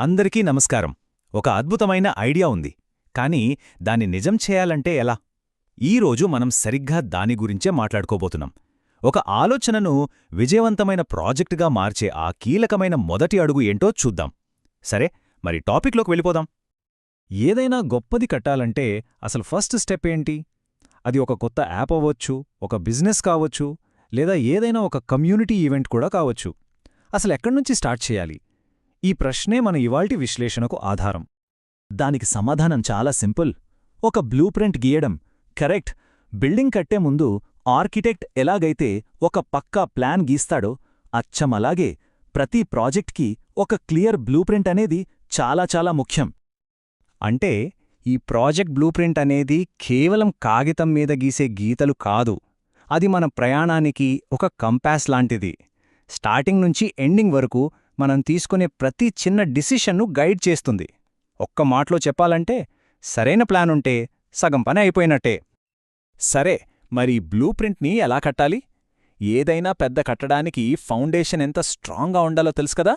అందరికీ నమస్కారం. ఒక అద్భుతమైన ఐడియా ఉంది. కానీ దాన్ని నిజం చేయాలంటే ఎలా? ఈరోజు మనం సరిగ్గా దాని గురించే మాట్లాడుకోబోతున్నాం. ఒక ఆలోచనను విజయవంతమైన ప్రాజెక్టుగా మార్చే ఆ కీలకమైన మొదటి అడుగు ఏంటో చూద్దాం. సరే మరి టాపిక్లోకి వెళ్ళిపోదాం. ఏదైనా గొప్పది కట్టాలంటే అసలు ఫస్ట్ స్టెప్ ఏంటి? అది ఒక కొత్త యాప్ అవ్వచ్చు ఒక బిజినెస్ కావచ్చు లేదా ఏదైనా ఒక కమ్యూనిటీ ఈవెంట్ కూడా కావచ్చు. అసలు ఎక్కడ్నుంచి స్టార్ట్ చేయాలి? ఈ ప్రశ్నే మన ఇవాల్టి విశ్లేషణకు ఆధారం. దానికి సమాధానం చాలా సింపుల్. ఒక బ్లూ ప్రింట్ గీయడం కరెక్ట్. బిల్డింగ్ కట్టే ముందు ఆర్కిటెక్ట్ ఎలాగైతే ఒక పక్కా ప్లాన్ గీస్తాడో అచ్చమలాగే ప్రతి ప్రాజెక్ట్కి ఒక క్లియర్ బ్లూ ప్రింట్ అనేది చాలా చాలా ముఖ్యం. అంటే ఈ ప్రాజెక్ట్ బ్లూ ప్రింట్ అనేది కేవలం కాగితం మీద గీసే గీతలు కాదు. అది మన ప్రయాణానికి ఒక కంపాస్ లాంటిది. స్టార్టింగ్ నుంచి ఎండింగ్ వరకు మనం తీసుకునే ప్రతి చిన్న డిసిషన్ను గైడ్ చేస్తుంది. ఒక్క మాటలో చెప్పాలంటే సరైన ప్లాన్ ఉంటే సగం పని అయిపోయినట్టే. సరే మరి బ్లూ ప్రింట్ని ఎలా కట్టాలి? ఏదైనా పెద్ద కట్టడానికి ఫౌండేషన్ ఎంత స్ట్రాంగ్గా ఉండాలో తెలుసు కదా?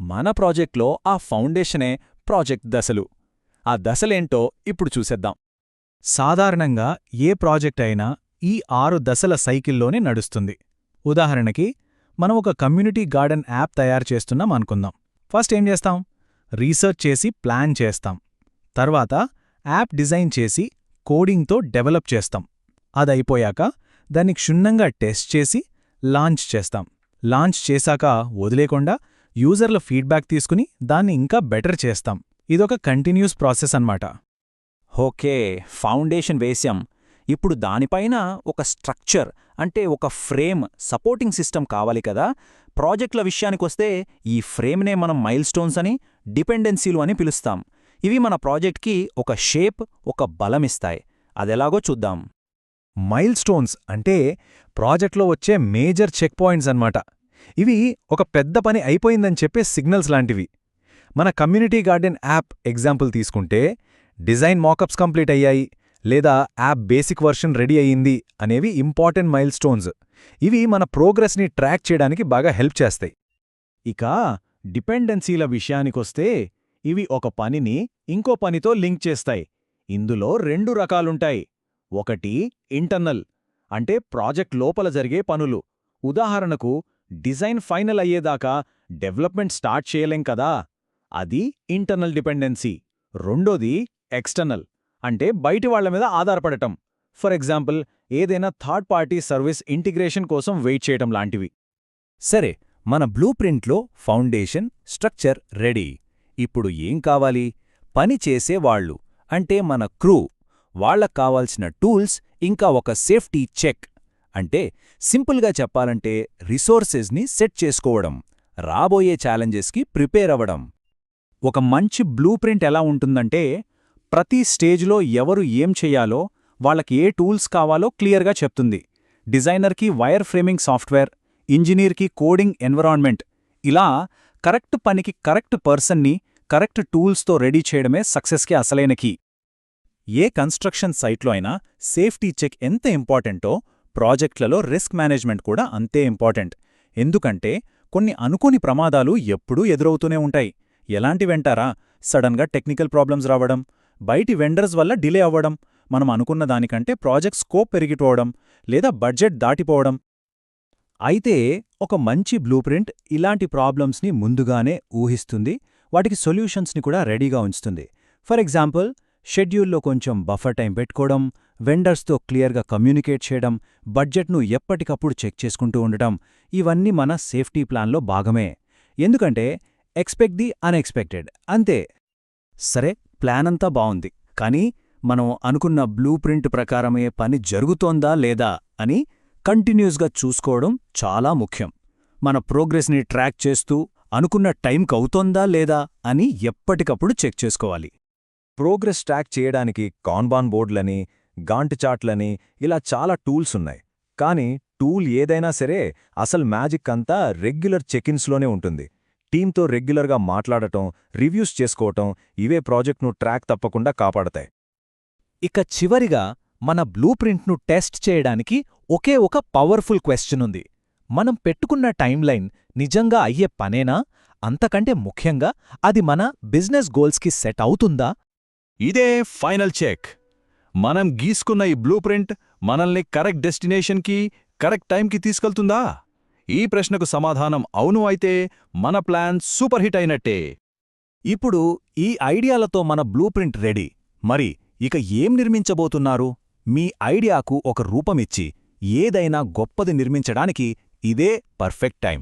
మన ప్రాజెక్ట్లో ఆ ఫౌండేషనే ప్రాజెక్ట్ దశలు. ఆ దశలేంటో ఇప్పుడు చూసేద్దాం. సాధారణంగా ఏ ప్రాజెక్ట్ అయినా ఈ ఆరు దశల సైకిల్లోనే నడుస్తుంది. ఉదాహరణకి మనం ఒక కమ్యూనిటీ గార్డెన్ యాప్ తయారు చేస్తున్నాం అనుకుందాం. ఫస్ట్ ఏం చేస్తాం? రీసెర్చ్ చేసి ప్లాన్ చేస్తాం. తర్వాత యాప్ డిజైన్ చేసి కోడింగ్తో డెవలప్ చేస్తాం. అదైపోయాక దాన్ని క్షుణ్ణంగా టెస్ట్ చేసి లాంచ్ చేస్తాం. లాంచ్ చేశాక వదిలేకుండా యూజర్ల ఫీడ్బ్యాక్ తీసుకుని దాన్ని ఇంకా బెటర్ చేస్తాం. ఇదొక కంటిన్యూస్ ప్రాసెస్ అన్నమాట. ఓకే. ఫౌండేషన్ వేశాం ఇప్పుడు దానిపైన ఒక స్ట్రక్చర్ అంటే ఒక ఫ్రేమ్ సపోర్టింగ్ సిస్టమ్ కావాలి కదా. ప్రాజెక్టుల విషయానికొస్తే ఈ ఫ్రేమ్నే మనం మైల్ స్టోన్స్ అని డిపెండెన్సీలు అని పిలుస్తాం. ఇవి మన ప్రాజెక్ట్కి ఒక షేప్ ఒక బలమిస్తాయి అదెలాగో చూద్దాం. మైల్ స్టోన్స్ అంటే ప్రాజెక్ట్లో వచ్చే మేజర్ చెక్ పాయింట్స్ అన్నమాట. ఇవి ఒక పెద్ద పని అయిపోయిందని చెప్పే సిగ్నల్స్ లాంటివి. మన కమ్యూనిటీ గార్డెన్ యాప్ ఎగ్జాంపుల్ తీసుకుంటే డిజైన్ మాకప్స్ కంప్లీట్ అయ్యాయి. లేదా యాప్ బేసిక్ వర్షన్ రెడీ అయ్యింది అనేవి ఇంపార్టెంట్ మైల్ స్టోన్స్ ఇవి మన ప్రోగ్రెస్ని ట్రాక్ చేయడానికి బాగా హెల్ప్ చేస్తాయి. ఇక డిపెండెన్సీల విషయానికొస్తే ఇవి ఒక పనిని ఇంకో పనితో లింక్ చేస్తాయి. ఇందులో రెండు రకాలుంటాయి. ఒకటి ఇంటర్నల్ అంటే ప్రాజెక్ట్ లోపల జరిగే పనులు. ఉదాహరణకు డిజైన్ ఫైనల్ అయ్యేదాకా డెవలప్మెంట్ స్టార్ట్ చేయలేం కదా? అది ఇంటర్నల్ డిపెండెన్సీ. రెండోది ఎక్స్టర్నల్. అంటే బయటి వాళ్ళ మీద ఆధారపడటం. ఫర్ ఎగ్జాంపుల్ ఏదైనా థర్డ్ పార్టీ సర్వీస్ ఇంటిగ్రేషన్ కోసం వెయిట్ చేయటం లాంటివి. సరే మన బ్లూ ప్రింట్లో ఫౌండేషన్ స్ట్రక్చర్ రెడీ. ఇప్పుడు ఏం కావాలి? పని చేసేవాళ్ళు అంటే మన క్రూ వాళ్ళకు కావాల్సిన టూల్స్ ఇంకా ఒక సేఫ్టీ చెక్. అంటే సింపుల్గా చెప్పాలంటే రిసోర్సెస్ని సెట్ చేసుకోవడం రాబోయే ఛాలెంజెస్కి ప్రిపేర్ అవ్వడం. ఒక మంచి బ్లూ ప్రింట్ ఎలా ఉంటుందంటే ప్రతి స్టేజ్లో ఎవరు ఏం చెయ్యాలో వాళ్ళకి ఏ టూల్స్ కావాలో క్లియర్గా చెప్తుంది. డిజైనర్కి వైర్ ఫ్రేమింగ్ సాఫ్ట్వేర్ ఇంజనీర్కి కోడింగ్ ఎన్విరాన్మెంట్. ఇలా కరెక్ట్ పనికి కరెక్ట్ పర్సన్ని కరెక్ట్ టూల్స్తో రెడీ చేయడమే సక్సెస్కి అసలైన కీ. ఏ కన్స్ట్రక్షన్ సైట్లో అయినా సేఫ్టీ చెక్ ఎంత ఇంపార్టెంటో ప్రాజెక్ట్లలో రిస్క్ మేనేజ్మెంట్ కూడా అంతే ఇంపార్టెంట్. ఎందుకంటే కొన్ని అనుకోని ప్రమాదాలు ఎప్పుడూ ఎదురవుతూనే ఉంటాయి. ఎలాంటివెంటారా సడన్గా టెక్నికల్ ప్రాబ్లమ్స్ రావడం బయటి వెండర్స్ వల్ల డిలే అవ్వడం మనం అనుకున్న దానికంటే ప్రాజెక్ట్ స్కోప్ పెరిగిపోవడం లేదా బడ్జెట్ దాటిపోవడం. అయితే ఒక మంచి బ్లూప్రింట్ ఇలాంటి ప్రాబ్లమ్స్ని ముందుగానే ఊహిస్తుంది వాటికి సొల్యూషన్స్ని కూడా రెడీగా ఉంచుతుంది. ఫర్ ఎగ్జాంపుల్ షెడ్యూల్లో కొంచెం బఫర్ టైం పెట్టుకోవడం వెండర్స్తో క్లియర్గా కమ్యూనికేట్ చేయడం బడ్జెట్ను ఎప్పటికప్పుడు చెక్ చేసుకుంటూ ఉండటం ఇవన్నీ మన సేఫ్టీ ప్లాన్లో భాగమే. ఎందుకంటే ఎక్స్పెక్ట్ ది అన్ఎక్స్పెక్టెడ్ అంతే. సరే ప్లానంతా బావుంది. కానీ మనం అనుకున్న బ్లూ ప్రింట్ ప్రకారమే పని జరుగుతోందా లేదా అని కంటిన్యూస్గా చూసుకోవడం చాలా ముఖ్యం. మన ప్రోగ్రెస్ని ట్రాక్ చేస్తూ అనుకున్న టైంకి అవుతోందా లేదా అని ఎప్పటికప్పుడు చెక్ చేసుకోవాలి. ప్రోగ్రెస్ ట్రాక్ చేయడానికి కాన్బాన్ బోర్డులని గాంట్ చాట్లని ఇలా చాలా టూల్స్ ఉన్నాయి. కానీ టూల్ ఏదైనా సరే అసలు మ్యాజిక్ అంతా రెగ్యులర్ చెకిన్స్లోనే ఉంటుంది. టీంతో రెగ్యులర్గా మాట్లాడటం రివ్యూస్ చేసుకోవటం ఇవే ప్రాజెక్ట్ను ట్రాక్ తప్పకుండా కాపాడతాయి. ఇక చివరిగా మన బ్లూ ప్రింట్ను టెస్ట్ చేయడానికి ఒకే ఒక పవర్ఫుల్ క్వశ్చన్ ఉంది. మనం పెట్టుకున్న టైంలైన్ నిజంగా అయ్యే పనేనా? అంతకంటే ముఖ్యంగా అది మన బిజినెస్ గోల్స్కి సెట్ అవుతుందా? ఇదే ఫైనల్ చెక్. మనం గీసుకున్న ఈ బ్లూ ప్రింట్ మనల్ని కరెక్ట్ డెస్టినేషన్కి కరెక్ట్ టైంకి తీసుకెళ్తుందా? ఈ ప్రశ్నకు సమాధానం అవును అయితే మన ప్లాన్ సూపర్ హిట్ అయినట్టే. ఇప్పుడు ఈ ఐడియాలతో మన బ్లూ ప్రింట్ రెడీ. మరి ఇక ఏం నిర్మించబోతున్నారు? మీ ఐడియాకు ఒక రూపమిచ్చి ఏదైనా గొప్పది నిర్మించడానికి ఇదే పర్ఫెక్ట్ టైం.